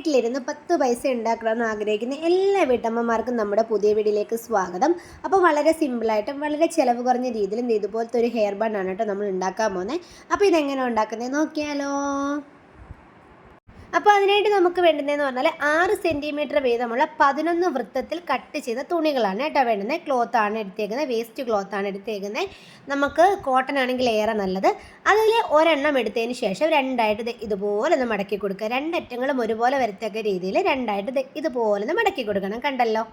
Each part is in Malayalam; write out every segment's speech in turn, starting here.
വീട്ടിലിരുന്ന് പത്ത് പൈസ ഉണ്ടാക്കണമെന്ന് ആഗ്രഹിക്കുന്ന എല്ലാ വീട്ടമ്മമാർക്കും നമ്മുടെ പുതിയ വീഡിയോയിലേക്ക് സ്വാഗതം. അപ്പോൾ വളരെ സിമ്പിളായിട്ടും വളരെ ചിലവ് കുറഞ്ഞ രീതിയിലും ഇതുപോലത്തെ ഒരു ഹെയർ ബാൻഡാണ് കേട്ടോ നമ്മൾ ഉണ്ടാക്കാൻ പോകുന്നത്. അപ്പോൾ ഇതെങ്ങനെ ഉണ്ടാക്കുന്നത്? നോക്കിയാലോ. അപ്പോൾ അതിനായിട്ട് നമുക്ക് വേണ്ടുന്നതെന്ന് പറഞ്ഞാൽ ആറ് സെന്റിമീറ്റർ വീതമുള്ള പതിനൊന്ന് വൃത്തത്തിൽ കട്ട് ചെയ്ത തുണികളാണ് കേട്ടോ വേണ്ടുന്നത് ക്ലോത്ത് ആണ് എടുത്തേക്കുന്നത് വേസ്റ്റ് ക്ലോത്ത് ആണ് എടുത്തേക്കുന്നത് നമുക്ക് കോട്ടൺ ആണെങ്കിൽ ഏറെ നല്ലത്. അതിൽ ഒരെണ്ണം എടുത്തതിന് ശേഷം രണ്ടായിട്ട് ഇതുപോലെ ഒന്ന് മടക്കി കൊടുക്കുക. രണ്ടറ്റങ്ങളും ഒരുപോലെ വരത്തക്ക രീതിയിൽ രണ്ടായിട്ട് ഇതുപോലെ ഒന്ന് മടക്കി കൊടുക്കണം കണ്ടല്ലോ.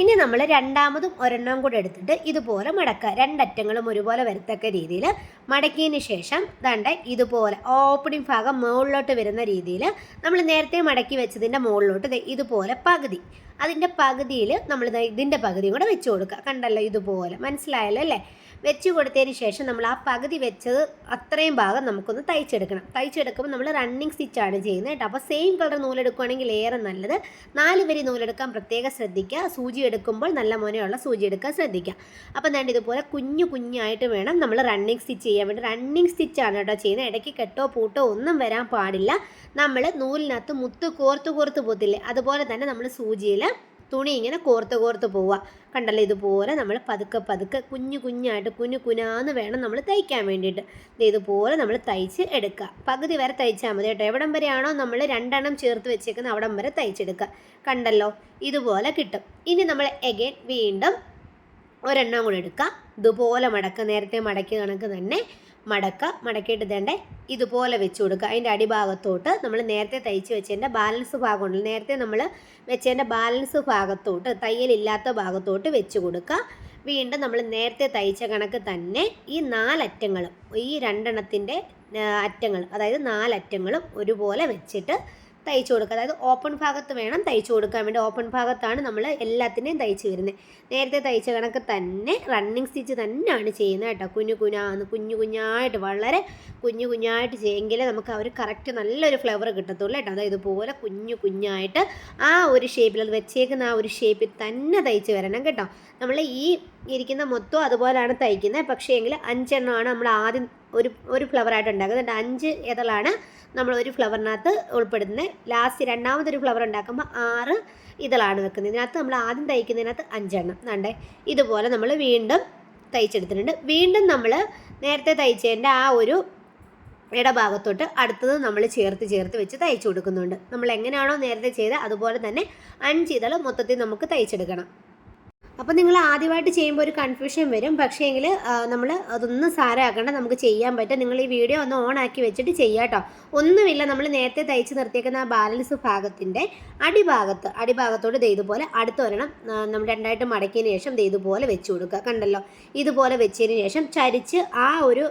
ഇനി നമ്മൾ രണ്ടാമതും ഒരെണ്ണം കൂടെ എടുത്തിട്ട് ഇതുപോലെ മടക്കുക. രണ്ടറ്റങ്ങളും ഒരുപോലെ വരത്തക്ക രീതിയിൽ മടക്കിയതിന് ശേഷം ദണ്ട ഇതുപോലെ ഓപ്പണിംഗ് ഭാഗം മുകളിലോട്ട് വരുന്ന രീതിയിൽ നമ്മൾ നേരത്തെ മടക്കി വെച്ചതിന്റെ മുകളിലോട്ട് ഇതുപോലെ പകുതി. അതിന്റെ പകുതിയിൽ നമ്മൾ ഇതിന്റെ പകുതിയും കൂടെ വെച്ച് കൊടുക്കുക. കണ്ടല്ലോ ഇതുപോലെ. മനസ്സിലായല്ലോ അല്ലേ? വെച്ച് കൊടുത്തതിന് ശേഷം നമ്മൾ ആ പകുതി വെച്ചത് അത്രയും ഭാഗം നമുക്കൊന്ന് തയ്ച്ചെടുക്കണം. തയ്ച്ചെടുക്കുമ്പോൾ നമ്മൾ റണ്ണിങ് സ്റ്റിച്ചാണ് ചെയ്യുന്നത് കേട്ടോ. അപ്പോൾ സെയിം കളർ നൂലെടുക്കുകയാണെങ്കിൽ ഏറെ നല്ലത്. നാല് വരി നൂലെടുക്കാൻ പ്രത്യേകം ശ്രദ്ധിക്കുക. സൂചി എടുക്കുമ്പോൾ നല്ല മോനെയുള്ള സൂചി എടുക്കാൻ ശ്രദ്ധിക്കുക. അപ്പോൾ ഞാൻ ഇതുപോലെ കുഞ്ഞു കുഞ്ഞായിട്ട് വേണം നമ്മൾ റണ്ണിങ് സ്റ്റിച്ച് ചെയ്യാൻ വേണ്ടി. റണ്ണിങ് സ്റ്റിച്ചാണ് കേട്ടോ ചെയ്യുന്നത്. ഇടയ്ക്ക് കെട്ടോ പൂട്ടോ ഒന്നും വരാൻ പാടില്ല. നമ്മൾ നൂലിനകത്ത് മുത്ത് കോർത്ത് കോർത്ത് പോത്തില്ലേ അതുപോലെ തന്നെ നമ്മൾ സൂചിയിൽ തുണി ഇങ്ങനെ കോർത്ത് കോർത്ത് പോവുക കണ്ടല്ലോ ഇതുപോലെ നമ്മൾ പതുക്കെ പതുക്കെ കുഞ്ഞു കുഞ്ഞായിട്ട് കുഞ്ഞു കുനാന്ന് വേണം നമ്മൾ തയ്ക്കാൻ വേണ്ടിയിട്ട്. ഇതുപോലെ നമ്മൾ തയ്ച്ച് എടുക്കുക പകുതി വരെ തയ്ച്ചാൽ മതി കേട്ടോ. എവിടം വരെയാണോ നമ്മൾ രണ്ടെണ്ണം ചേർത്ത് വെച്ചേക്കുന്നത് അവിടം വരെ തയ്ച്ചെടുക്കുക കണ്ടല്ലോ? ഇതുപോലെ കിട്ടും. ഇനി നമ്മൾ എഗെയിൻ വീണ്ടും ഒരെണ്ണം കൂടെ എടുക്കുക ഇതുപോലെ മടക്കുക നേരത്തെ മടക്കിയ കണക്ക് തന്നെ മടക്കുക മടക്കിയിട്ട് തേണ്ടേ ഇതുപോലെ വെച്ച് കൊടുക്കുക. അതിന്റെ അടിഭാഗത്തോട്ട് നമ്മൾ നേരത്തെ തയ്ച്ച് വെച്ചതിന്റെ ബാലൻസ് ഭാഗമുണ്ട്. നേരത്തെ നമ്മൾ വെച്ചതിന്റെ ബാലൻസ് ഭാഗത്തോട്ട് തയ്യലില്ലാത്ത ഭാഗത്തോട്ട് വെച്ച് കൊടുക്കുക. വീണ്ടും നമ്മൾ നേരത്തെ തയ്ച്ച കണക്ക് തന്നെ ഈ നാലറ്റങ്ങളും ഈ രണ്ടെണ്ണത്തിന്റെ അറ്റങ്ങൾ അതായത് നാലറ്റങ്ങളും ഒരുപോലെ വെച്ചിട്ട് തയ്ച്ചു കൊടുക്കുക. അതായത് ഓപ്പൺ ഭാഗത്ത് വേണം തയ്ച്ചു കൊടുക്കാൻ വേണ്ടി. ഓപ്പൺ ഭാഗത്താണ് നമ്മൾ എല്ലാത്തിനെയും തയ്ച്ച് വരുന്നത് നേരത്തെ തയ്ച്ച കണക്ക് തന്നെ റണ്ണിങ് സ്റ്റിച്ച് തന്നെയാണ് ചെയ്യുന്നത് കേട്ടോ. കുഞ്ഞു കുഞ്ഞാന്ന് കുഞ്ഞു കുഞ്ഞായിട്ട് വളരെ കുഞ്ഞു കുഞ്ഞായിട്ട് ചെയ്യുമെങ്കിലേ നമുക്ക് അവർ കറക്റ്റ് നല്ലൊരു ഫ്ലവർ കിട്ടത്തുള്ളൂ കേട്ടോ. അതായത് ഇതുപോലെ കുഞ്ഞു കുഞ്ഞായിട്ട് ആ ഒരു ഷേപ്പിൽ അത് വെച്ചേക്കുന്ന ആ ഒരു ഷേപ്പിൽ തന്നെ തയ്ച്ച് വരണം കേട്ടോ. നമ്മൾ ഈ ഇരിക്കുന്ന മൊത്തം അതുപോലെയാണ് തയ്ക്കുന്നത്. പക്ഷേ എങ്കിൽ അഞ്ചെണ്ണമാണ് നമ്മൾ ആദ്യം ഒരു ഒരു ഫ്ലവറായിട്ട് ഉണ്ടാക്കുന്നത്. അഞ്ച് ഇതളാണ് നമ്മൾ ഒരു ഫ്ലവറിനകത്ത് ഉൾപ്പെടുന്നത് ലാസ്റ്റ് രണ്ടാമതൊരു ഫ്ലവർ ഉണ്ടാക്കുമ്പോൾ ആറ് ഇതളാണ് വെക്കുന്നത്. ഇതിനകത്ത് നമ്മൾ ആദ്യം തയ്ക്കുന്നതിനകത്ത് അഞ്ചെണ്ണം. വേണ്ടേ ഇതുപോലെ നമ്മൾ വീണ്ടും തയ്ച്ചെടുത്തിട്ടുണ്ട്. വീണ്ടും നമ്മൾ നേരത്തെ തയ്ച്ചതിന്റെ ആ ഒരു ഇടഭാഗത്തോട്ട് അടുത്തത് നമ്മൾ ചേർത്ത് ചേർത്ത് വെച്ച് തയ്ച്ചു കൊടുക്കുന്നുണ്ട്. നമ്മൾ എങ്ങനെയാണോ നേരത്തെ ചെയ്ത് അതുപോലെ തന്നെ അഞ്ച് ഇതൾ മൊത്തത്തിൽ നമുക്ക് തയ്ച്ചെടുക്കണം. അപ്പോൾ നിങ്ങൾ ആദ്യമായിട്ട് ചെയ്യുമ്പോൾ ഒരു കൺഫ്യൂഷൻ വരും. പക്ഷേ എങ്കിൽ നമ്മൾ അതൊന്നും സാരമാക്കണ്ട നമുക്ക് ചെയ്യാൻ പറ്റും. നിങ്ങൾ ഈ വീഡിയോ ഒന്ന് ഓൺ ആക്കി വെച്ചിട്ട് ചെയ്യാം കേട്ടോ ഒന്നുമില്ല നമ്മൾ നേരത്തെ തയ്ച്ച് നിർത്തിയേക്കുന്ന ആ ബാലൻസ് ഭാഗത്തിന്റെ അടിഭാഗത്ത് അടിഭാഗത്തോട് ഇതുപോലെ അടുത്ത് വരണം നമ്മൾ രണ്ടായിട്ട് മടക്കിയതിന് ശേഷം ഇതുപോലെ വെച്ച് കൊടുക്കുക. കണ്ടല്ലോ? ഇതുപോലെ വെച്ചതിന് ശേഷം ചരിച്ച് ആ ഒരു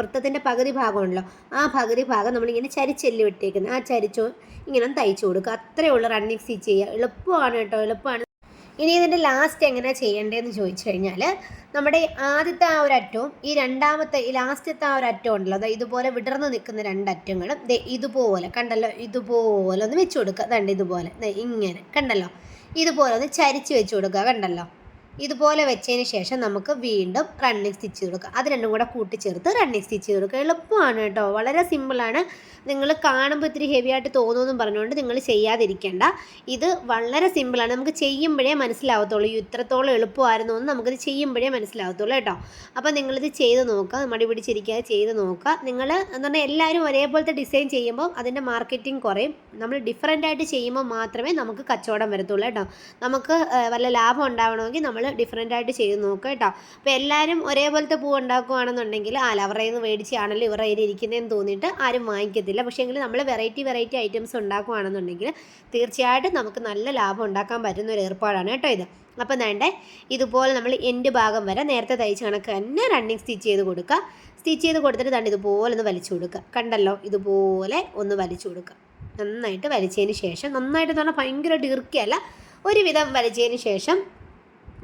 വൃത്തത്തിന്റെ പകുതി ഭാഗമുണ്ടല്ലോ ആ പകുതി ഭാഗം നമ്മളിങ്ങനെ ചരിച്ചെല്ലി വിട്ടേക്കുന്നത് ആ ചരിച്ചോ ഇങ്ങനെ തയ്ച്ചു കൊടുക്കുക. അത്രയേ ഉള്ളൂ റണ്ണിങ് സ്റ്റിച്ച് ചെയ്യുക. എളുപ്പമാണ് കേട്ടോ. എളുപ്പമാണ് ഇനി ഇതിന്റെ ലാസ്റ്റ് എങ്ങനെ ചെയ്യേണ്ടതെന്ന് ചോദിച്ചു കഴിഞ്ഞാൽ നമ്മുടെ ആദ്യത്തെ ആ ഒരു അറ്റവും ഈ രണ്ടാമത്തെ ഈ ലാസ്റ്റത്തെ ആ ഒരു അറ്റം ഉണ്ടല്ലോ. അതായത് ഇതുപോലെ വിടർന്ന് നിൽക്കുന്ന രണ്ടറ്റങ്ങളും ഇതുപോലെ കണ്ടല്ലോ? ഇതുപോലെ ഒന്ന് വെച്ച് കൊടുക്കുക. ദണ്ട് ഇതുപോലെ. ഇങ്ങനെ. കണ്ടല്ലോ? ഇതുപോലെ ഒന്ന് ചരിച്ച് വെച്ച് കൊടുക്കുക. കണ്ടല്ലോ? ഇതുപോലെ വെച്ചതിന് ശേഷം നമുക്ക് വീണ്ടും റണ്ണിങ് സ്റ്റിച്ച് കൊടുക്കുക അത് രണ്ടും കൂടെ കൂട്ടിച്ചേർത്ത് റണ്ണിങ് സ്റ്റിച്ച് കൊടുക്കുക എളുപ്പമാണ് കേട്ടോ. വളരെ സിമ്പിളാണ് നിങ്ങൾ കാണുമ്പോൾ ഇത്തിരി ഹെവി ആയിട്ട് തോന്നുമെന്നും പറഞ്ഞുകൊണ്ട് നിങ്ങൾ ചെയ്യാതിരിക്കേണ്ട. ഇത് വളരെ സിമ്പിളാണ് നമുക്ക് ചെയ്യുമ്പോഴേ മനസ്സിലാവത്തുള്ളൂ. ഇത്രത്തോളം എളുപ്പമായിരുന്നു എന്ന് നമുക്കിത് ചെയ്യുമ്പോഴേ മനസ്സിലാവത്തുള്ളൂ കേട്ടോ. അപ്പോൾ നിങ്ങളിത് ചെയ്ത് നോക്കുക. മടി പിടിച്ചിരിക്കാതെ ചെയ്ത് നോക്കുക. നിങ്ങൾ എന്ന് പറഞ്ഞാൽ എല്ലാവരും ഒരേപോലത്തെ ഡിസൈൻ ചെയ്യുമ്പോൾ അതിന്റെ മാർക്കറ്റിംഗ് കുറയും. നമ്മൾ ഡിഫറെന്റ് ആയിട്ട് ചെയ്യുമ്പോൾ മാത്രമേ നമുക്ക് കച്ചവടം വരത്തുള്ളൂ കേട്ടോ. നമുക്ക് വല്ല ലാഭം ഉണ്ടാവണമെങ്കിൽ നമ്മൾ ഡിഫറെന്റ് ആയിട്ട് ചെയ്ത് നോക്കുക കേട്ടോ. അപ്പോൾ എല്ലാവരും ഒരേപോലത്തെ പൂ ഉണ്ടാക്കുകയാണെന്നുണ്ടെങ്കിൽ ആ ലവറയിൽ നിന്ന് മേടിച്ചാണല്ലോ ഇവരുടെ കയ്യിൽ ഇരിക്കുന്നതെന്ന് തോന്നിയിട്ട് ആരും വാങ്ങിക്കത്തില്ല. പക്ഷേ എങ്കിൽ നമ്മൾ വെറൈറ്റി വെറൈറ്റി ഐറ്റംസ് ഉണ്ടാക്കുകയാണെന്നുണ്ടെങ്കിൽ തീർച്ചയായിട്ടും നമുക്ക് നല്ല ലാഭം ഉണ്ടാക്കാൻ പറ്റുന്ന ഒരു ഏർപ്പാടാണ് കേട്ടോ ഇത്. അപ്പം വേണ്ടേ ഇതുപോലെ നമ്മൾ എൻഡ് ഭാഗം വരെ നേരത്തെ തയ്ച്ച കണക്ക് തന്നെ റണ്ണിങ് സ്റ്റിച്ച് ചെയ്ത് കൊടുക്കുക സ്റ്റിച്ച് ചെയ്ത് കൊടുത്തിട്ട് തന്നെ ഇതുപോലെ ഒന്ന് വലിച്ചു കൊടുക്കുക കണ്ടല്ലോ? ഇതുപോലെ ഒന്ന് വലിച്ചു കൊടുക്കുക നന്നായിട്ട് വലിച്ചതിന് ശേഷം നന്നായിട്ട് എന്ന് പറഞ്ഞാൽ ഭയങ്കരമായിട്ട് ഇറുക്കിയല്ല ഒരുവിധം വലിച്ചതിന് ശേഷം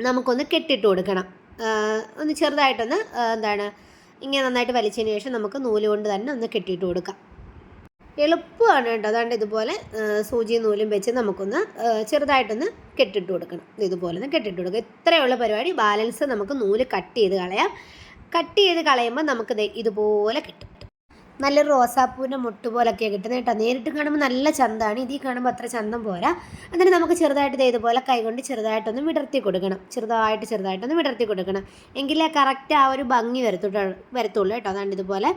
നമുക്കൊന്ന് കെട്ടിട്ട് കൊടുക്കണം. ഒന്ന് ചെറുതായിട്ടൊന്ന് എന്താണ് ഇങ്ങനെ നന്നായിട്ട് വലിച്ചതിന് ശേഷം നമുക്ക് നൂൽ കൊണ്ട് തന്നെ ഒന്ന് കെട്ടിയിട്ട് കൊടുക്കാം. എളുപ്പമാണ് കേട്ടോ. അതുകൊണ്ട് ഇതുപോലെ സൂചിയും നൂലും വെച്ച് നമുക്കൊന്ന് ചെറുതായിട്ടൊന്ന് കെട്ടിട്ട് കൊടുക്കണം. ഇതുപോലെ ഒന്ന് കെട്ടിട്ട് കൊടുക്കുക ഇത്രയുള്ള പരിപാടി. ബാലൻസ് നമുക്ക് നൂൽ കട്ട് ചെയ്ത് കളയാം. കട്ട് ചെയ്ത് കളയുമ്പോൾ നമുക്ക് ഇതുപോലെ കിട്ടും. നല്ലൊരു റോസാപ്പൂവിന്റെ മുട്ട് പോലൊക്കെ കിട്ടുന്നത് കേട്ടോ. നേരിട്ട് കാണുമ്പോൾ നല്ല ചന്തമാണ് ഇതിൽ കാണുമ്പോൾ അത്ര ചന്തം പോരാ. എന്നിട്ട് നമുക്ക് ചെറുതായിട്ട് ഇതുപോലെ കൈകൊണ്ട് ചെറുതായിട്ടൊന്ന് വിടർത്തി കൊടുക്കണം. ചെറുതായിട്ട് ചെറുതായിട്ടൊന്ന് വിടർത്തി കൊടുക്കണം. എങ്കിലേ കറക്റ്റ് ആ ഒരു ഭംഗി വരത്തുള്ളൂ വരത്തുള്ളൂ കേട്ടോ. അതാണ് ഇതുപോലെ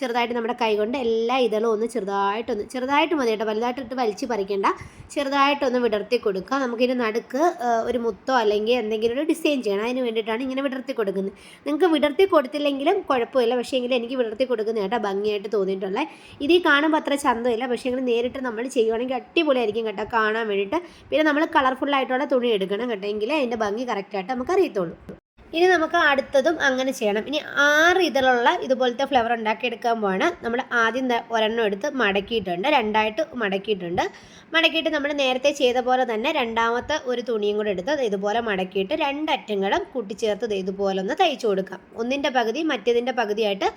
ചെറുതായിട്ട് നമ്മുടെ കൈ കൊണ്ട് എല്ലാ ഇതളും ഒന്ന് ചെറുതായിട്ടൊന്ന് ചെറുതായിട്ട് മതി കേട്ടോ വലുതായിട്ടിട്ട് വലിച്ച് പറിക്കേണ്ട. ചെറുതായിട്ടൊന്ന് വിടർത്തി കൊടുക്കുക. നമുക്കിതിന് നടുക്ക് ഒരു മുത്തോ അല്ലെങ്കിൽ എന്തെങ്കിലും ഒരു ഡിസൈൻ ചെയ്യണം. അതിന് വേണ്ടിയിട്ടാണ് ഇങ്ങനെ വിടർത്തി കൊടുക്കുന്നത്. നിങ്ങൾക്ക് വിടർത്തി കൊടുത്തില്ലെങ്കിലും കുഴപ്പമില്ല. പക്ഷേ എങ്കിലും എനിക്ക് വിടർത്തി കൊടുക്കുന്ന കേട്ടോ ഭംഗിയായിട്ട് തോന്നിയിട്ടുള്ളത് ഇത് ഈ കാണുമ്പോൾ അത്ര ചന്തമില്ല. പക്ഷേ എങ്കിൽ നേരിട്ട് നമ്മൾ ചെയ്യുവാണെങ്കിൽ അടിപൊളിയായിരിക്കും കേട്ടോ കാണാൻ വേണ്ടിയിട്ട്. പിന്നെ നമ്മൾ കളർഫുള്ളായിട്ടുള്ള തുണി എടുക്കണം കേട്ടോ. എങ്കിലേ അതിന്റെ ഭംഗി കറക്റ്റായിട്ട് നമുക്ക് അറിയത്തുള്ളൂ ഇനി നമുക്ക് അടുത്തതും അങ്ങനെ ചെയ്യണം. ഇനി ആറ് ഇതിലുള്ള ഇതുപോലത്തെ ഫ്ലവർ ഉണ്ടാക്കിയെടുക്കാൻ പോവാണ്. നമ്മൾ ആദ്യം ഒരെണ്ണം എടുത്ത് മടക്കിയിട്ടുണ്ട്. രണ്ടായിട്ട് മടക്കിയിട്ടുണ്ട്. മടക്കിയിട്ട് നമ്മൾ നേരത്തെ ചെയ്ത പോലെ തന്നെ രണ്ടാമത്തെ ഒരു തുണിയും കൂടെ എടുത്ത് ഇതുപോലെ മടക്കിയിട്ട് രണ്ടറ്റങ്ങളും കൂട്ടിച്ചേർത്ത് ഇതുപോലെ ഒന്ന് തയ്ച്ചു കൊടുക്കാം. ഒന്നിന്റെ പകുതി മറ്റേതിന്റെ പകുതിയായിട്ട്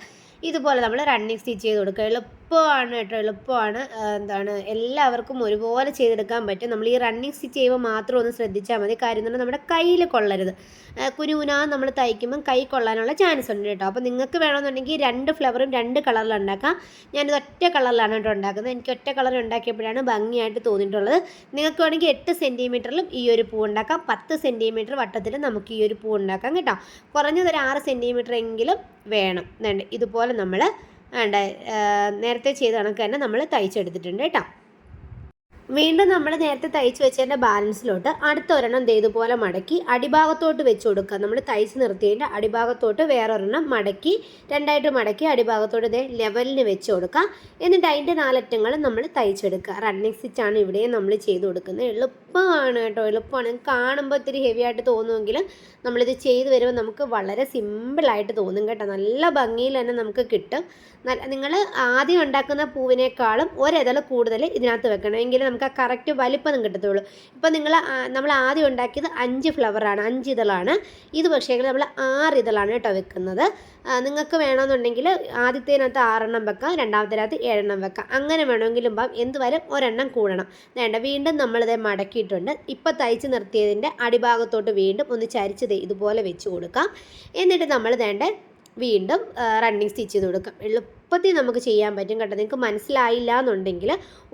ഇതുപോലെ നമ്മൾ റണ്ണിങ് സ്റ്റിച്ച് ചെയ്ത് കൊടുക്കുക. എളുപ്പമാണ് കേട്ടോ എളുപ്പമാണ്. എന്താണ് എല്ലാവർക്കും ഒരുപോലെ ചെയ്തെടുക്കാൻ പറ്റും. നമ്മൾ ഈ റണ്ണിങ് സ്റ്റിച്ച് ചെയ്യുമ്പോൾ മാത്രം ഒന്ന് ശ്രദ്ധിച്ചാൽ മതി. കാര്യം എന്ന് നമ്മുടെ കയ്യിൽ കൊള്ളരുത്. കുനുകുനാ നമ്മൾ തയ്ക്കുമ്പം കൈ കൊള്ളാനുള്ള ചാൻസ് ഉണ്ട് കേട്ടോ. അപ്പോൾ നിങ്ങൾക്ക് വേണമെന്നുണ്ടെങ്കിൽ രണ്ട് ഫ്ലവറും രണ്ട് കളറിൽ ഉണ്ടാക്കാം. ഞാനിത് ഒറ്റ കളറിലാണ് കേട്ടോ ഉണ്ടാക്കുന്നത്. എനിക്ക് ഒറ്റ കളർ ഉണ്ടാക്കിയപ്പോഴാണ് ഭംഗിയായിട്ട് തോന്നിയിട്ടുള്ളത്. നിങ്ങൾക്ക് വേണമെങ്കിൽ എട്ട് സെന്റിമീറ്ററിലും ഈ ഒരു പൂ ഉണ്ടാക്കാം. പത്ത് സെന്റിമീറ്റർ വട്ടത്തിൽ നമുക്ക് ഈ ഒരു പൂ ഉണ്ടാക്കാം കേട്ടോ. കുറഞ്ഞതൊരു ആറ് സെന്റിമീറ്റർ എങ്കിലും വേണം. ഇതുപോലെ നമ്മൾ വേണ്ട നേരത്തെ ചെയ്ത കണക്ക് തന്നെ നമ്മൾ തയ്ച്ചെടുത്തിട്ടുണ്ട് കേട്ടോ. വീണ്ടും നമ്മൾ നേരത്തെ തയ്ച്ച് വെച്ചതിന്റെ ബാലൻസിലോട്ട് അടുത്ത ഒരെണ്ണം ഇതുപോലെ മടക്കി അടിഭാഗത്തോട്ട് വെച്ച് കൊടുക്കുക. നമ്മൾ തയ്ച്ച് നിർത്തിയതിന്റെ അടിഭാഗത്തോട്ട് വേറൊരെണ്ണം മടക്കി രണ്ടായിട്ട് മടക്കി അടിഭാഗത്തോട്ട് ഇതേ ലെവലിന് വെച്ച് കൊടുക്കുക. എന്നിട്ട് അതിന്റെ നാലറ്റങ്ങൾ നമ്മൾ തയ്ച്ചെടുക്കുക. റണ്ണിങ് സ്റ്റിച്ചാണ് ഇവിടെയും നമ്മൾ ചെയ്ത് കൊടുക്കുന്നത്. എളുപ്പമാണ് കേട്ടോ. എളുപ്പമാണ്. കാണുമ്പോൾ ഇത്തിരി ഹെവി ആയിട്ട് തോന്നുമെങ്കിലും നമ്മളിത് ചെയ്ത് വരുമ്പോൾ നമുക്ക് വളരെ സിമ്പിളായിട്ട് തോന്നും കേട്ടോ. നല്ല ഭംഗിയിൽ തന്നെ നമുക്ക് കിട്ടും. നിങ്ങൾ ആദ്യം ഉണ്ടാക്കുന്ന പൂവിനേക്കാളും ഒരിതൾ കൂടുതൽ ഇതിനകത്ത് വെക്കണം. നമുക്ക് ആ കറക്റ്റ് വലിപ്പം കിട്ടത്തുള്ളൂ. ഇപ്പം നിങ്ങൾ നമ്മൾ ആദ്യം ഉണ്ടാക്കിയത് അഞ്ച് ഫ്ലവറാണ് അഞ്ച് ഇതളാണ്. ഇത് പക്ഷേ നമ്മൾ ആറ് ഇതളാണ് കേട്ടോ വെക്കുന്നത്. നിങ്ങൾക്ക് വേണമെന്നുണ്ടെങ്കിൽ ആദ്യത്തേനകത്ത് ആറെണ്ണം വെക്കാം രണ്ടാമത്തേനകത്ത് ഏഴെണ്ണം വെക്കാം. അങ്ങനെ വേണമെങ്കിലും പാം എന്ത് വരും? ഒരെണ്ണം കൂടണം. വേണ്ട വീണ്ടും നമ്മളിത് മടക്കിയിട്ടുണ്ട്. ഇപ്പം തയ്ച്ച് നിർത്തിയതിന്റെ അടിഭാഗത്തോട്ട് വീണ്ടും ഒന്ന് ചരിച്ചത് ഇതുപോലെ വെച്ച് കൊടുക്കാം. എന്നിട്ട് നമ്മൾ വേണ്ട വീണ്ടും റണ്ണിങ് സ്റ്റിച്ച് ചെയ്ത് കൊടുക്കാം. എളുപ്പത്തിൽ നമുക്ക് ചെയ്യാൻ പറ്റും കേട്ടോ. നിങ്ങൾക്ക് മനസ്സിലായില്ല എന്നുണ്ടെങ്കിൽ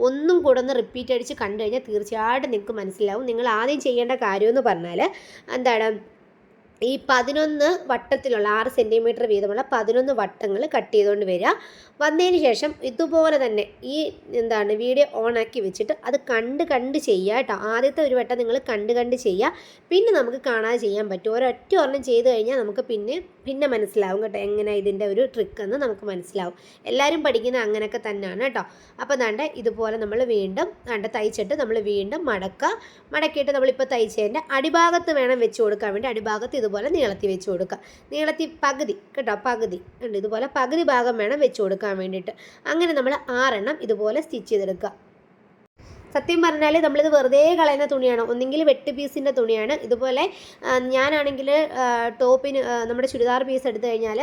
ഒന്നും കൂടെ ഒന്ന് റിപ്പീറ്റ് അടിച്ച് കണ്ടു കഴിഞ്ഞാൽ തീർച്ചയായിട്ടും നിങ്ങൾക്ക് മനസ്സിലാവും. നിങ്ങൾ ആദ്യം ചെയ്യേണ്ട കാര്യമെന്ന് പറഞ്ഞാൽ എന്താണ്? ഈ പതിനൊന്ന് വട്ടത്തിലുള്ള ആറ് സെന്റിമീറ്റർ വീതമുള്ള പതിനൊന്ന് വട്ടങ്ങൾ കട്ട് ചെയ്തുകൊണ്ട് വരിക. വന്നതിന് ശേഷം ഇതുപോലെ തന്നെ ഈ എന്താണ് വീഡിയോ ഓൺ ആക്കി വെച്ചിട്ട് അത് കണ്ട് കണ്ട് ചെയ്യുക കേട്ടോ. ആദ്യത്തെ ഒരു വട്ടം നിങ്ങൾ കണ്ട് കണ്ട് ചെയ്യുക. പിന്നെ നമുക്ക് കാണാതെ ചെയ്യാൻ പറ്റും. ഒരൊറ്റ ഒരെണ്ണം ചെയ്ത് കഴിഞ്ഞാൽ നമുക്ക് പിന്നെ പിന്നെ മനസ്സിലാവും കേട്ടോ എങ്ങനെ ഇതിന്റെ ഒരു ട്രിക്ക് എന്ന് നമുക്ക് മനസ്സിലാവും. എല്ലാവരും പഠിക്കുന്ന അങ്ങനെയൊക്കെ തന്നെയാണ് കേട്ടോ. അപ്പോൾ ദാണ്ട് ഇതുപോലെ നമ്മൾ വീണ്ടും ദാണ്ട് തയ്ച്ചിട്ട് നമ്മൾ വീണ്ടും മടക്കുക മടക്കിയിട്ട് നമ്മളിപ്പോൾ തയ്ച്ചതിന്റെ അടിഭാഗത്ത് വേണം വെച്ച് കൊടുക്കാൻ വേണ്ടി അടിഭാഗത്ത് ഇതുപോലെ നീളത്തി വെച്ച് കൊടുക്കുക. നീളത്തി പകുതി കേട്ടോ പകുതി. ഉണ്ട് ഇതുപോലെ പകുതി ഭാഗം വേണം വെച്ച് കൊടുക്കാൻ വേണ്ടിയിട്ട്. അങ്ങനെ നമ്മൾ ആറെണ്ണം ഇതുപോലെ സ്റ്റിച്ച് ചെയ്തെടുക്കുക. സത്യം പറഞ്ഞാൽ നമ്മളിത് വെറുതെ കളയുന്ന തുണിയാണ്. ഒന്നെങ്കിൽ വെട്ട് പീസിന്റെ തുണിയാണ്. ഇതുപോലെ ഞാനാണെങ്കിൽ ടോപ്പിന് നമ്മുടെ ചുരിദാർ പീസ് എടുത്തു കഴിഞ്ഞാൽ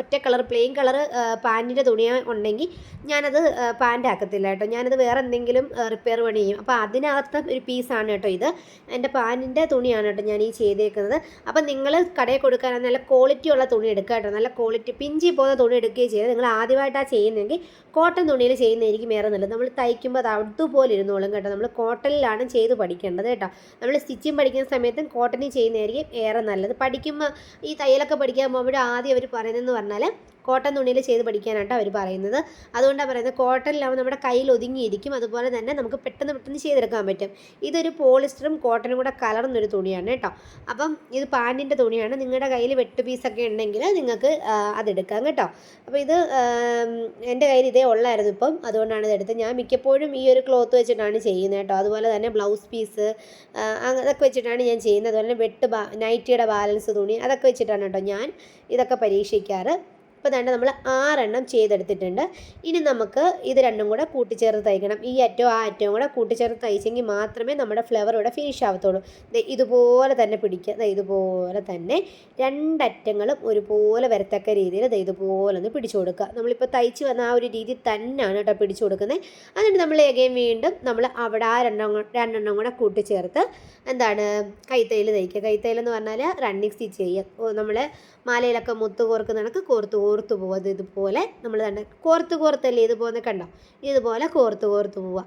ഒറ്റ കളർ പ്ലെയിൻ കളർ പാന്റിന്റെ തുണിയുണ്ടെങ്കിൽ ഞാനത് പാന്റ് ആക്കത്തില്ല കേട്ടോ. ഞാനത് വേറെ എന്തെങ്കിലും റിപ്പയർ പണി ചെയ്യും. അപ്പോൾ അതിനകത്ത് ഒരു പീസാണ് കേട്ടോ ഇത്. എന്റെ പാന്റിന്റെ തുണിയാണ് കേട്ടോ ഞാൻ ഈ ചെയ്തേക്കുന്നത്. അപ്പം നിങ്ങൾ കടയിൽ കൊടുക്കാൻ നല്ല ക്വാളിറ്റി ഉള്ള തുണി എടുക്കുക കേട്ടോ. നല്ല ക്വാളിറ്റി പിഞ്ചി പോകുന്ന തുണി എടുക്കുകയും ചെയ്ത് നിങ്ങൾ ആദ്യമായിട്ടാണ് ചെയ്യുന്നതെങ്കിൽ കോട്ടൺ തുണിയിൽ ചെയ്യുന്നതായിരിക്കും ഏറെ നല്ലത്. നമ്മൾ തയ്ക്കുമ്പോൾ അത് അതുപോലെ ഇരുന്നോളും കേട്ടോ. നമ്മൾ കോട്ടണിലാണ് ചെയ്ത് പഠിക്കേണ്ടത് കേട്ടോ. നമ്മൾ സ്റ്റിച്ചിങ് പഠിക്കുന്ന സമയത്തും കോട്ടണിൽ ചെയ്യുന്നതായിരിക്കും ഏറെ നല്ലത്. പഠിക്കുമ്പോൾ ഈ തയ്യലൊക്കെ പഠിക്കാൻ പോകുമ്പോൾ ആദ്യം അവർ പറയുന്നതെന്ന് പറഞ്ഞാൽ കോട്ടൺ തുണിയിൽ ചെയ്ത് പഠിക്കാനായിട്ട് അവർ പറയുന്നത്. അതുകൊണ്ടാണ് പറയുന്നത് കോട്ടണിലാവുമ്പോൾ നമ്മുടെ കയ്യിൽ ഒതുങ്ങിയിരിക്കും. അതുപോലെ തന്നെ നമുക്ക് പെട്ടെന്ന് പെട്ടെന്ന് ചെയ്തെടുക്കാൻ പറ്റും. ഇതൊരു പോളിസ്റ്ററും കോട്ടനും കൂടെ കലർന്നൊരു തുണിയാണ് കേട്ടോ. അപ്പം ഇത് പാന്റിന്റെ തുണിയാണ്. നിങ്ങളുടെ കയ്യിൽ വെട്ട് പീസൊക്കെ ഉണ്ടെങ്കിൽ നിങ്ങൾക്ക് അതെടുക്കാം കേട്ടോ. അപ്പോൾ ഇത് എന്റെ കയ്യിൽ ഇതേ ഉള്ളായിരുന്നു ഇപ്പം. അതുകൊണ്ടാണ് ഇതെടുത്തത് ഞാൻ മിക്കപ്പോഴും ഈ ഒരു ക്ലോത്ത് വെച്ചിട്ടാണ് ചെയ്യുന്നത് കേട്ടോ. അതുപോലെ തന്നെ ബ്ലൗസ് പീസ് അതൊക്കെ വെച്ചിട്ടാണ് ഞാൻ ചെയ്യുന്നത്. അതുപോലെ തന്നെ വെട്ട് നൈറ്റിയുടെ ബാലൻസ് തുണി അതൊക്കെ വെച്ചിട്ടാണ് കേട്ടോ ഞാൻ ഇതൊക്കെ പരീക്ഷിക്കാറ്. ഇപ്പോൾ തന്നെ നമ്മൾ ആറെണ്ണം ചെയ്തെടുത്തിട്ടുണ്ട്. ഇനി നമുക്ക് ഇത് രണ്ടും കൂടെ കൂട്ടിച്ചേർത്ത് തയ്ക്കണം. ഈ അറ്റവും ആ അറ്റവും കൂടെ കൂട്ടിച്ചേർത്ത് തയ്ച്ചെങ്കിൽ മാത്രമേ നമ്മുടെ ഫ്ലവർ ഇവിടെ ഫിനിഷ് ആവത്തുള്ളൂ. ഇതുപോലെ തന്നെ പിടിക്കുക. ഇതുപോലെ തന്നെ രണ്ടറ്റങ്ങളും ഒരുപോലെ വരത്തക്ക രീതിയിൽ ഇതുപോലെ ഒന്ന് പിടിച്ചു കൊടുക്കുക. നമ്മളിപ്പോൾ തയ്ച്ച് വന്ന ആ ഒരു രീതി തന്നെയാണ് കേട്ടോ പിടിച്ചു കൊടുക്കുന്നത്. എന്നിട്ട് നമ്മൾ എഗെയിൻ വീണ്ടും നമ്മൾ അവിടെ ആ രണ്ടെണ്ണം രണ്ടെണ്ണം കൂടെ കൂട്ടിച്ചേർത്ത് എന്താണ് കൈത്തയിൽ തയ്ക്കുക. കൈത്തയിൽ എന്ന് പറഞ്ഞാൽ റണ്ണിങ് സ്റ്റിച്ച് ചെയ്യുക. നമ്മൾ മാലയിലൊക്കെ മുത്ത് കോർക്കുന്ന കണക്ക് കോർത്ത് കോർത്ത് പോവുക. ഇതുപോലെ നമ്മൾ തന്നെ കോർത്ത് കോർത്തല്ലേ ഇതുപോലെ കണ്ടോ? ഇതുപോലെ കോർത്ത് കോർത്ത് പോവുക.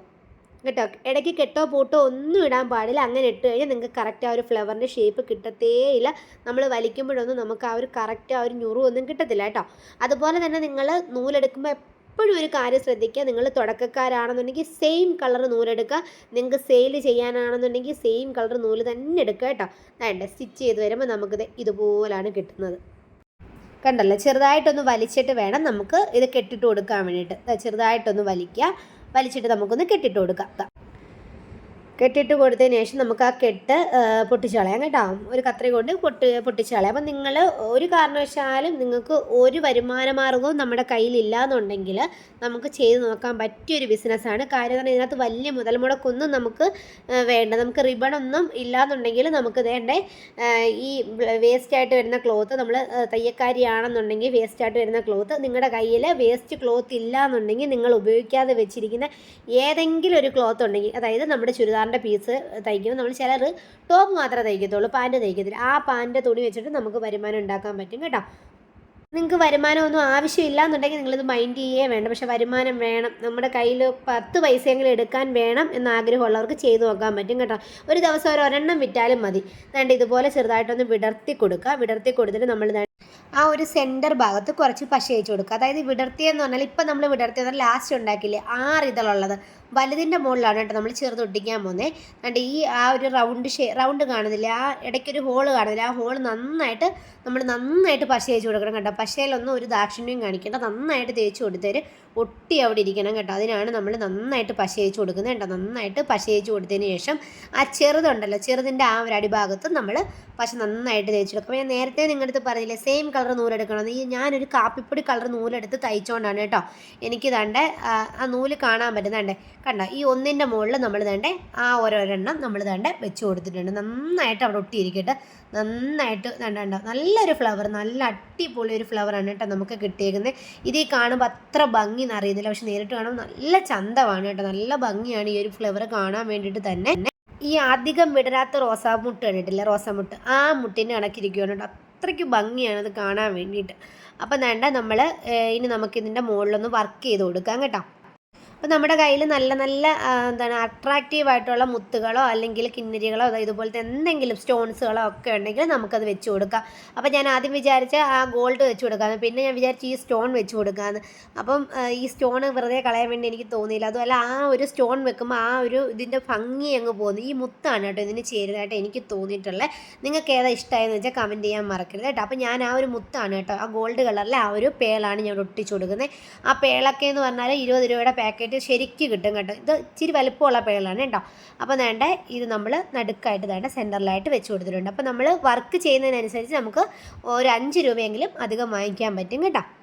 കേട്ടോ? ഇടയ്ക്ക് കെട്ടോ പൂട്ടോ ഒന്നും ഇടാൻ പാടില്ല. അങ്ങനെ ഇട്ട് കഴിഞ്ഞാൽ നിങ്ങൾക്ക് കറക്റ്റ് ആ ഒരു ഫ്ലവറിന്റെ ഷേപ്പ് കിട്ടത്തേ ഇല്ല നമ്മൾ വലിക്കുമ്പോഴൊന്നും നമുക്ക് ആ ഒരു കറക്റ്റ് ആ ഒരു ഞുറു ഒന്നും കിട്ടത്തില്ല കേട്ടോ? അതുപോലെ തന്നെ നിങ്ങൾ നൂലെടുക്കുമ്പോൾ എപ്പോഴും ഒരു കാര്യം ശ്രദ്ധിക്കുക. നിങ്ങൾ തുടക്കക്കാരാണെന്നുണ്ടെങ്കിൽ സെയിം കളർ നൂലെടുക്കുക. നിങ്ങൾക്ക് സെയിൽ ചെയ്യാനാണെന്നുണ്ടെങ്കിൽ സെയിം കളർ നൂൽ തന്നെ എടുക്കുക കേട്ടോ. വേണ്ട സ്റ്റിച്ച് ചെയ്ത് വരുമ്പോൾ നമുക്കിത് ഇതുപോലാണ് കിട്ടുന്നത്. കണ്ടല്ലോ ചെറുതായിട്ടൊന്ന് വലിച്ചിട്ട് വേണം നമുക്ക് ഇത് കെട്ടിട്ട് കൊടുക്കാൻ വേണ്ടിയിട്ട് ചെറുതായിട്ടൊന്ന് വലിക്കുക വലിച്ചിട്ട് നമുക്കൊന്ന് കെട്ടിട്ട് കൊടുക്കാം. കെട്ടിട്ട് കൊടുത്തതിന് ശേഷം നമുക്ക് ആ കെട്ട് പൊട്ടിച്ച് കളയാം കേട്ടോ. ഒരു കത്രി കൊണ്ട് പൊട്ടി പൊട്ടിച്ച് കളയാം. അപ്പം നിങ്ങൾ ഒരു കാരണവശാലും നിങ്ങൾക്ക് ഒരു വരുമാന മാർഗവും നമ്മുടെ കയ്യിലില്ല എന്നുണ്ടെങ്കിൽ നമുക്ക് ചെയ്ത് നോക്കാൻ പറ്റിയൊരു ബിസിനസ്സാണ്. കാര്യം പറഞ്ഞാൽ ഇതിനകത്ത് വലിയ മുതൽ മുടക്കൊന്നും നമുക്ക് വേണ്ട. നമുക്ക് റിബൺ ഒന്നും ഇല്ലാന്നുണ്ടെങ്കിൽ നമുക്ക് വേണ്ടേ ഈ വേസ്റ്റ് ആയിട്ട് വരുന്ന ക്ലോത്ത് നമ്മൾ തയ്യക്കാരിയാണെന്നുണ്ടെങ്കിൽ വേസ്റ്റ് ആയിട്ട് വരുന്ന ക്ലോത്ത് നിങ്ങളുടെ കയ്യിൽ വേസ്റ്റ് ക്ലോത്ത് ഇല്ല എന്നുണ്ടെങ്കിൽ നിങ്ങൾ ഉപയോഗിക്കാതെ വെച്ചിരിക്കുന്ന ഏതെങ്കിലും ഒരു ക്ലോത്ത് ഉണ്ടെങ്കിൽ അതായത് നമ്മുടെ ചുരിദാറിന്റെ പീസ് തയ്ക്കുമ്പോൾ നമ്മൾ ചിലർ ടോപ്പ് മാത്രമേ തയ്ക്കത്തുള്ളൂ പാന്റ് തയ്ക്കത്തില്ല. ആ പാന്റ് തുണി വെച്ചിട്ട് നമുക്ക് വരുമാനം ഉണ്ടാക്കാൻ പറ്റും കേട്ടോ. നിങ്ങൾക്ക് വരുമാനമൊന്നും ആവശ്യമില്ല എന്നുണ്ടെങ്കിൽ നിങ്ങളിത് മൈൻഡ് ചെയ്യേ വേണ്ട. പക്ഷേ വരുമാനം വേണം. നമ്മുടെ കയ്യിൽ പത്ത് പൈസയെങ്കിലും എടുക്കാൻ വേണം എന്ന ആഗ്രഹമുള്ളവർക്ക് ചെയ്തു നോക്കാൻ പറ്റും കേട്ടോ. ഒരു ദിവസം ഒരു ഒരെണ്ണം വിറ്റാലും മതി. വേണ്ട ഇതുപോലെ ചെറുതായിട്ടൊന്ന് വിടർത്തി കൊടുക്കുക വിടർത്തി കൊടുത്തിട്ട് നമ്മൾ ആ ഒരു സെന്റർ ഭാഗത്ത് കുറച്ച് പശ കൊടുക്കുക. അതായത് വിടർത്തിയെന്ന് പറഞ്ഞാൽ ഇപ്പം നമ്മൾ വിടർത്തിയത് ലാസ്റ്റ് ഉണ്ടാക്കില്ലേ ആറ് ഇതളുള്ളത്. വലുതിന്റെ മുകളിലാണ് കേട്ടോ നമ്മൾ ചെറുത് ഒട്ടിക്കാൻ പോകുന്നത് അതുകൊണ്ട് ഈ ആ ഒരു റൗണ്ട് ഷേ റൗണ്ട് കാണുന്നില്ല ആ ഇടയ്ക്കൊരു ഹോൾ കാണുന്നില്ല ആ ഹോൾ നന്നായിട്ട് നമ്മൾ നന്നായിട്ട് പശ തേച്ച് കൊടുക്കണം കേട്ടോ. പശയിലൊന്നും ഒരു ദാക്ഷിണ്യം കാണിക്കേണ്ട. നന്നായിട്ട് തേച്ച് കൊടുത്തേര് ഒട്ടി അവിടെ ഇരിക്കണം കേട്ടോ. അതിനാണ് നമ്മൾ നന്നായിട്ട് പശ കൊടുക്കുന്നത് കേട്ടോ. നന്നായിട്ട് പശ തേച്ച് കൊടുത്തതിന് ശേഷം ആ ചെറുതുണ്ടല്ലോ ചെറുതിന്റെ ആ ഒരു അടിഭാഗത്ത് നമ്മൾ പശ നന്നായിട്ട് തേച്ച് കൊടുക്കും. ഞാൻ നേരത്തെ നിങ്ങളുടെ അടുത്ത് പറഞ്ഞില്ലേ സെയിം കളർ നൂലെടുക്കണം. ഈ ഞാനൊരു കാപ്പിപ്പൊടി കളർ നൂലെടുത്ത് തയ്ച്ചുകൊണ്ടാണ് കേട്ടോ. എനിക്ക് തണ്ടേ ആ നൂൽ കാണാൻ പറ്റുന്നുണ്ടേ കണ്ടോ. ഈ ഒന്നിന്റെ മുകളിൽ നമ്മൾ ദാണ്ടെ ആ ഓരോരെണ്ണം നമ്മൾ ദാണ്ടെ വെച്ച് കൊടുത്തിട്ടുണ്ട്. നന്നായിട്ട് അവിടെ ഒട്ടിയിരിക്കട്ടെ. നന്നായിട്ട് കണ്ടോ? നല്ലൊരു ഫ്ലവർ നല്ല അടിപൊളി ഒരു ഫ്ലവറാണ് കേട്ടോ നമുക്ക് കിട്ടിയേക്കുന്നത്. ഇത് ഈ കാണുമ്പോൾ അത്ര ഭംഗി എന്ന് അറിയുന്നില്ല. പക്ഷെ നേരിട്ട് കാണുമ്പോൾ നല്ല ചന്തമാണ് കേട്ടോ. നല്ല ഭംഗിയാണ് ഈ ഒരു ഫ്ലവർ കാണാൻ വേണ്ടിയിട്ട് തന്നെ. ഈ അധികം വിടരാത്ത റോസാമുട്ട് കണ്ടിട്ടില്ല? റോസാമുട്ട്. ആ മുട്ടിന്റെ കണക്കിരിക്കുകയാണ് കേട്ടോ. അത്രയ്ക്ക് ഭംഗിയാണ് അത് കാണാൻ വേണ്ടിയിട്ട്. അപ്പം വേണ്ട നമ്മൾ ഇനി നമുക്കിതിന്റെ മുകളിലൊന്ന് വർക്ക് ചെയ്ത് കൊടുക്കാം കേട്ടോ. അപ്പോൾ നമ്മുടെ കയ്യിൽ നല്ല നല്ല എന്താണ് അട്രാക്റ്റീവ് ആയിട്ടുള്ള മുത്തുകളോ അല്ലെങ്കിൽ കിന്നരികളോ ഇതുപോലത്തെ എന്തെങ്കിലും സ്റ്റോൺസുകളോ ഒക്കെ ഉണ്ടെങ്കിൽ നമുക്കത് വെച്ച് കൊടുക്കാം. അപ്പോൾ ഞാൻ ആദ്യം വിചാരിച്ച ആ ഗോൾഡ് വെച്ച് കൊടുക്കാമെന്ന് പിന്നെ ഞാൻ വിചാരിച്ചു ഈ സ്റ്റോൺ വെച്ച് കൊടുക്കാമെന്ന് അപ്പം ഈ സ്റ്റോൺ വെറുതെ കളയാൻ വേണ്ടി എനിക്ക് തോന്നിയില്ല. അതുമല്ല ആ ഒരു സ്റ്റോൺ വെക്കുമ്പോൾ ആ ഒരു ഇതിന്റെ ഭംഗി അങ്ങ് പോകുന്നു. ഈ മുത്താണ് കേട്ടോ ഇതിന് ചേരുന്നതായിട്ട് എനിക്ക് തോന്നിയിട്ടുള്ളത് നിങ്ങൾക്ക് ഏതാ ഇഷ്ടമായെന്ന് വെച്ചാൽ കമന്റ് ചെയ്യാൻ മറക്കരുത് കേട്ടോ. അപ്പോൾ ഞാൻ ആ ഒരു മുത്താണ് കേട്ടോ ആ ഗോൾഡ് കളറിലെ ആ ഒരു പേളാണ് ഞാൻ ഒട്ടിച്ചു കൊടുക്കുന്നത് ആ പേളൊക്കെ എന്ന് പറഞ്ഞാൽ ഇരുപത് രൂപയുടെ പാക്കറ്റ് ശരിക്ക് കിട്ടും കേട്ടോ. ഇത് ഇച്ചിരി വലുപ്പമുള്ള പേളാണ് കേട്ടോ. അപ്പോൾ വേണ്ട ഇത് നമ്മൾ നടുക്കായിട്ട് വേണ്ട സെന്ററിലായിട്ട് വെച്ച് കൊടുത്തിട്ടുണ്ട്. അപ്പോൾ നമ്മൾ വർക്ക് ചെയ്യുന്നതിനനുസരിച്ച് നമുക്ക് ഒരു അഞ്ച് രൂപയെങ്കിലും അധികം വാങ്ങിക്കാൻ പറ്റും കേട്ടോ.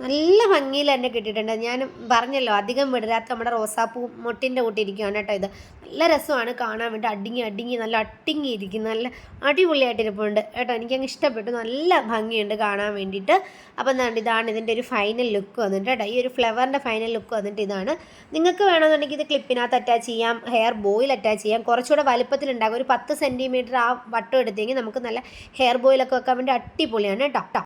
നല്ല ഭംഗിയിൽ തന്നെ കിട്ടിയിട്ടുണ്ട്. ഞാൻ പറഞ്ഞല്ലോ അധികം വിടരാത്ത നമ്മുടെ റോസാപ്പൂ മുട്ടിന്റെ കൂട്ടിയിരിക്കുകയാണ് കേട്ടോ ഇത്. നല്ല രസമാണ് കാണാൻ വേണ്ടി. അടിങ്ങി അടിങ്ങി നല്ല അട്ടിങ്ങി ഇരിക്കുന്നു. നല്ല അടിപൊളിയായിട്ടിരിപ്പുണ്ട് കേട്ടോ. എനിക്കങ്ങ് ഇഷ്ടപ്പെട്ടു. നല്ല ഭംഗിയുണ്ട് കാണാൻ വേണ്ടിയിട്ട്. അപ്പം എന്താണ് ഇതാണ് ഇതിന്റെ ഒരു ഫൈനൽ ലുക്ക് വന്നിട്ട് കേട്ടോ. ഈ ഒരു ഫ്ലവറിന്റെ ഫൈനൽ ലുക്ക് വന്നിട്ട് ഇതാണ്. നിങ്ങൾക്ക് വേണമെന്നുണ്ടെങ്കിൽ ഇത് ക്ലിപ്പിനകത്ത് അറ്റാച്ച് ചെയ്യാം. ഹെയർ ബോയിൽ അറ്റാച്ച് ചെയ്യാം. കുറച്ചുകൂടെ വലുപ്പത്തിലുണ്ടാകും. ഒരു പത്ത് സെന്റിമീറ്റർ ആ വട്ടം എടുത്തെങ്കിൽ നമുക്ക് നല്ല ഹെയർ ബോയിലൊക്കെ വെക്കാൻ വേണ്ടി അടിപൊളിയാണ് കേട്ടോ.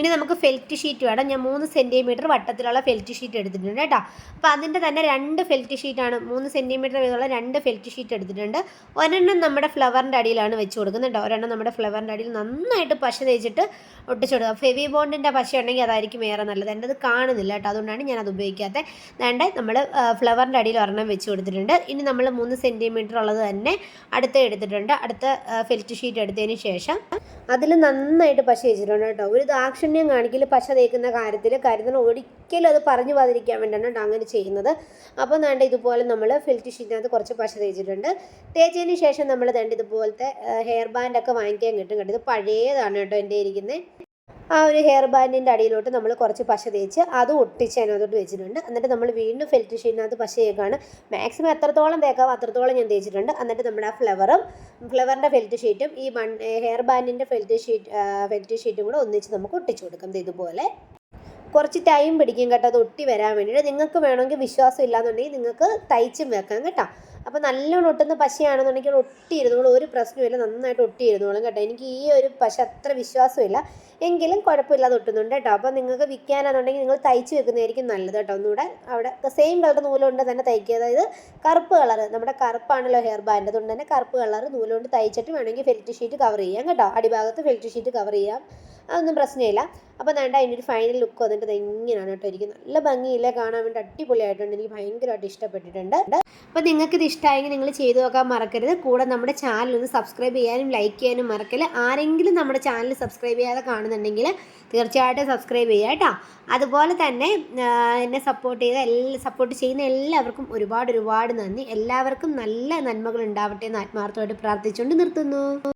ഇനി നമുക്ക് ഫെൽറ്റ് ഷീറ്റ് വേണം. ഞാൻ മൂന്ന് സെന്റിമീറ്റർ വട്ടത്തിലുള്ള ഫെൽറ്റ് ഷീറ്റ് എടുത്തിട്ടുണ്ട് കേട്ടോ. അപ്പോൾ അതിന്റെ തന്നെ രണ്ട് ഫെൽറ്റ് ഷീറ്റാണ് മൂന്ന് സെന്റിമീറ്റർ വീതമുള്ള രണ്ട് ഫെൽറ്റ് ഷീറ്റ് എടുത്തിട്ടുണ്ട്. ഒരെണ്ണം നമ്മുടെ ഫ്ലവറിന്റെ അടിയിലാണ് വെച്ച് കൊടുക്കുന്നത് കേട്ടോ. ഒരെണ്ണം നമ്മുടെ ഫ്ലവറിന്റെ അടിയിൽ നന്നായിട്ട് പശ തേച്ചിട്ട് ഒട്ടിച്ചു കൊടുക്കുക. ഫെവി ബോണ്ടിന്റെ പശ ഉണ്ടെങ്കിൽ അതായിരിക്കും ഏറെ നല്ലത്. എന്റെ അത് കാണുന്നില്ല കേട്ടോ. അതുകൊണ്ടാണ് ഞാനത് ഉപയോഗിക്കാത്തത്. വേണ്ട നമ്മൾ ഫ്ലവറിന്റെ അടിയിൽ ഒരെണ്ണം വെച്ച് കൊടുത്തിട്ടുണ്ട്. ഇനി നമ്മൾ മൂന്ന് സെന്റിമീറ്റർ ഉള്ളത് തന്നെ അടുത്ത് എടുത്തിട്ടുണ്ട്. അടുത്ത ഫെൽറ്റ് ഷീറ്റ് എടുത്തതിന് ശേഷം അതിൽ നന്നായിട്ട് പശ തേച്ചിട്ടുണ്ട് കേട്ടോ. ഒരു ദാക്ഷിണ്യം കാണിക്കൽ പശ തേക്കുന്ന കാര്യത്തിൽ കരുതണം ഒരിക്കലും അത് പറഞ്ഞു പാതിരിക്കാൻ വേണ്ടിയാണ് കേട്ടോ അങ്ങനെ ചെയ്യുന്നത്. അപ്പോൾ വേണ്ട ഇതുപോലെ നമ്മൾ ഫിൽറ്റ് ഷീറ്റിനകത്ത് കുറച്ച് പശ തേച്ചിട്ടുണ്ട് തേച്ചതിന് ശേഷം നമ്മൾ വേണ്ട ഇതുപോലത്തെ ഹെയർ ബാൻഡൊക്കെ വാങ്ങിക്കാൻ കിട്ടും കേട്ടോ. ഇത് പഴയതാണ് കേട്ടോ എന്റെ ഇരിക്കുന്നത് ആ ഒരു ഹെയർ ബാൻഡിന്റെ അടിയിലോട്ട് നമ്മൾ കുറച്ച് പശ തേച്ച് അത് ഒട്ടിച്ച് അതിനകത്തോട്ട് വെച്ചിട്ടുണ്ട്. എന്നിട്ട് നമ്മൾ വീണ്ടും ഫെൽറ്റ് ഷീറ്റിനകത്ത് പശ തേക്കാണ്. മാക്സിമം എത്രത്തോളം തേക്കാവോ അത്രത്തോളം ഞാൻ തേച്ചിട്ടുണ്ട്. എന്നിട്ട് നമ്മുടെ ആ ഫ്ലവറും ഫ്ലവറിന്റെ ഫെൽറ്റ് ഷീറ്റും ഈ ഹെയർ ബാൻഡിന്റെ ഫെൽറ്റ് ഷീറ്റ് ഫെൽറ്റ് ഷീറ്റും കൂടെ ഒന്നിച്ച് നമുക്ക് ഒട്ടിച്ചു കൊടുക്കാം ഇതുപോലെ. കുറച്ച് ടൈം പിടിക്കും കേട്ടോ അത് ഒട്ടി വരാൻ വേണ്ടിയിട്ട്. നിങ്ങൾക്ക് വേണമെങ്കിൽ വിശ്വാസം ഇല്ലാന്നുണ്ടെങ്കിൽ നിങ്ങൾക്ക് തയ്ച്ചും വെക്കാം കേട്ടോ. അപ്പോൾ നല്ലോണം ഒട്ടുന്ന പശയാണെന്നുണ്ടെങ്കിൽ ഒട്ടിയിരുന്നോളും. ഒരു പ്രശ്നമില്ല നന്നായിട്ട് ഒട്ടിയിരുന്നോളും കേട്ടോ. എനിക്ക് ഈ ഒരു പശ അത്ര വിശ്വാസമില്ല എങ്കിലും കുഴപ്പമില്ലാതെ ഒട്ടുന്നുണ്ട് കേട്ടോ. അപ്പോൾ നിങ്ങൾക്ക് വിൽക്കാനാണെന്നുണ്ടെങ്കിൽ നിങ്ങൾ തയ്ച്ച് വെക്കുന്നതായിരിക്കും നല്ലത് കേട്ടോ. ഒന്നുകൂടെ അവിടെ സെയിം കളർ നൂലുകൊണ്ട് തന്നെ തയ്ക്കുക. അതായത് കറുപ്പ് കളർ നമ്മുടെ കറുപ്പാണല്ലോ ഹെയർ ബാൻഡ് അതുകൊണ്ട് തന്നെ കറുപ്പ് കളർ നൂലുകൊണ്ട് തയ്ച്ചിട്ട് വേണമെങ്കിൽ ഫെൽറ്റ് ഷീറ്റ് കവർ ചെയ്യാം കേട്ടോ. അടിഭാഗത്ത് ഫെൽറ്റ് ഷീറ്റ് കവർ ചെയ്യാം. അതൊന്നും പ്രശ്നമില്ല. അപ്പോൾ വേണ്ട അതിന്റെ ഒരു ഫൈനൽ ലുക്ക് വന്നിട്ട് അത് ഇങ്ങനെയാണ് കേട്ടോ ഇരിക്കുന്നത്. നല്ല ഭംഗിയില്ല കാണാൻ വേണ്ടി അടിപൊളിയായിട്ടുണ്ട്. എനിക്ക് ഭയങ്കരമായിട്ട് ഇഷ്ടപ്പെട്ടിട്ടുണ്ട്. അപ്പോൾ നിങ്ങൾക്ക് ഇത് ഇഷ്ടമായെങ്കിൽ നിങ്ങൾ ചെയ്തു നോക്കാൻ മറക്കരുത്. കൂടെ നമ്മുടെ ചാനൽ ഒന്ന് സബ്സ്ക്രൈബ് ചെയ്യാനും ലൈക്ക് ചെയ്യാനും മറക്കല്ല ആരെങ്കിലും നമ്മുടെ ചാനൽ സബ്സ്ക്രൈബ് ചെയ്യാതെ കാണുന്നുണ്ടെങ്കിൽ തീർച്ചയായിട്ടും സബ്സ്ക്രൈബ് ചെയ്യുക കേട്ടോ. അതുപോലെ തന്നെ എന്നെ സപ്പോർട്ട് ചെയ്ത എല്ലാ സപ്പോർട്ട് ചെയ്യുന്ന എല്ലാവർക്കും ഒരുപാട് ഒരുപാട് നന്ദി. എല്ലാവർക്കും നല്ല നന്മകൾ ഉണ്ടാവട്ടെ എന്ന് ആത്മാർത്ഥമായിട്ട് പ്രാർത്ഥിച്ചുകൊണ്ട് നിർത്തുന്നു.